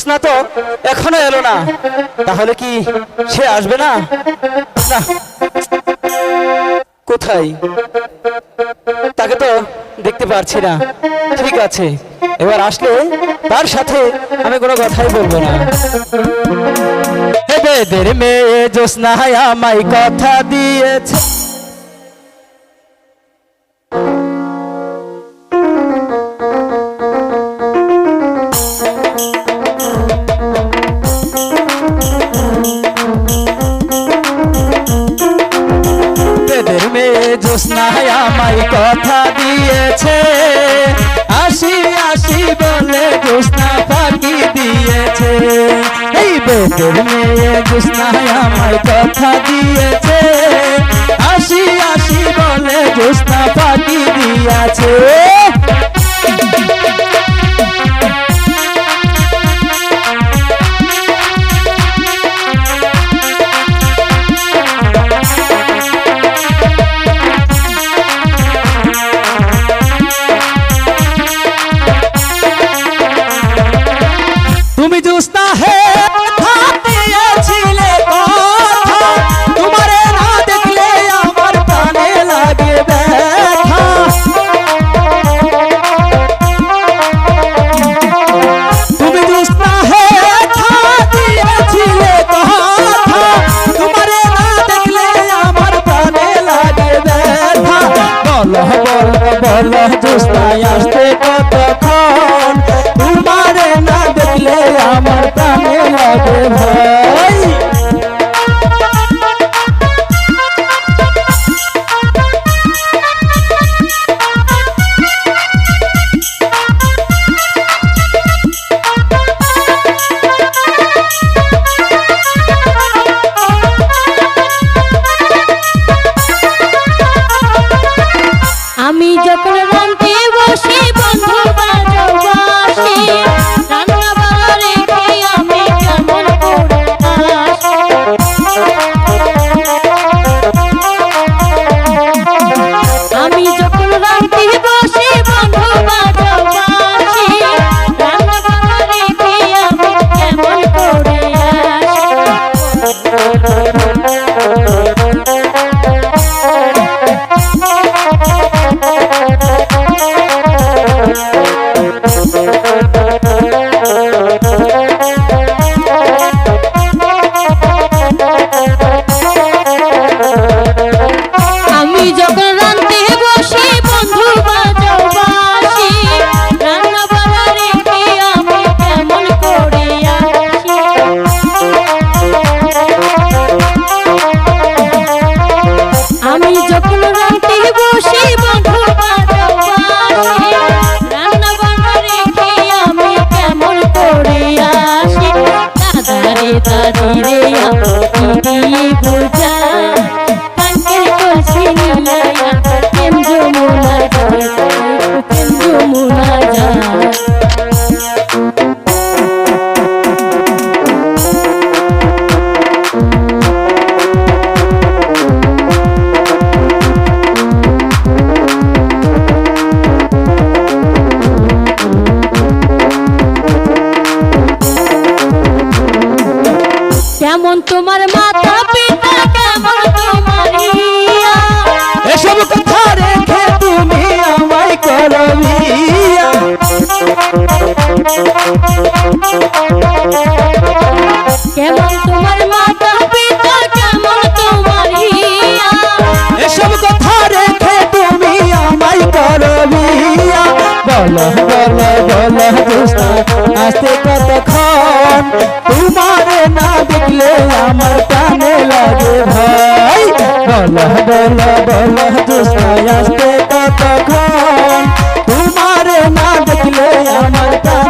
জ্যোৎস্না তো? এখনও এলো না। তাহলে কি সে আসবে না? কোথায়? তাকে তো দেখতে পারছি না। ঠিক আছে। এবার আসলে তার সাথে আমি কোনো কথাই বলব না। বেদের মেয়ে জ্যোৎস্না আমায় কথা দিয়েছে। জ্যোৎস্না আমায় কথা দিয়েছে। আসি আসি বলে জোসনা ফাঁকি দিয়েছে। এই বেদের মেয়ে জ্যোৎস্না আমায় কথা দিয়েছে। আসি আসি বলে জোসনা ফাঁকি দিয়েছে। বল বল বল দাদারে কেমন তোমার মাথা পিতা কেমন তোমার এসব কথা রেখে তুমি আমায় করবিয়া কেমন তোমার মাতা পিতা কেমন তোমার এসব কথা রেখে তুমি আমায় করবিয়া বল বল বল জ্যোৎস্না আসতে কতক্ষণ তোমারে ना दिखले, अमर कने लगे भाई। बलह बलह बलह दुष्टयास्ते तक तुम्हारे ना दिखले, अमर कने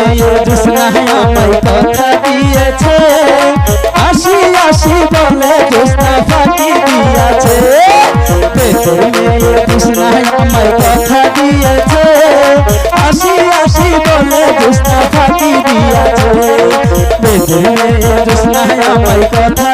আমায় কথা দিয়েছে আসি আসি বলে কৃষ্ণা ফাঁকি দিয়েছে বেদের মেয়ে কৃষ্ণা আমায় কথা দিয়েছে আসি আসি বলে কৃষ্ণা ফাঁকি দিয়েছে মেয়ে আমায় কথা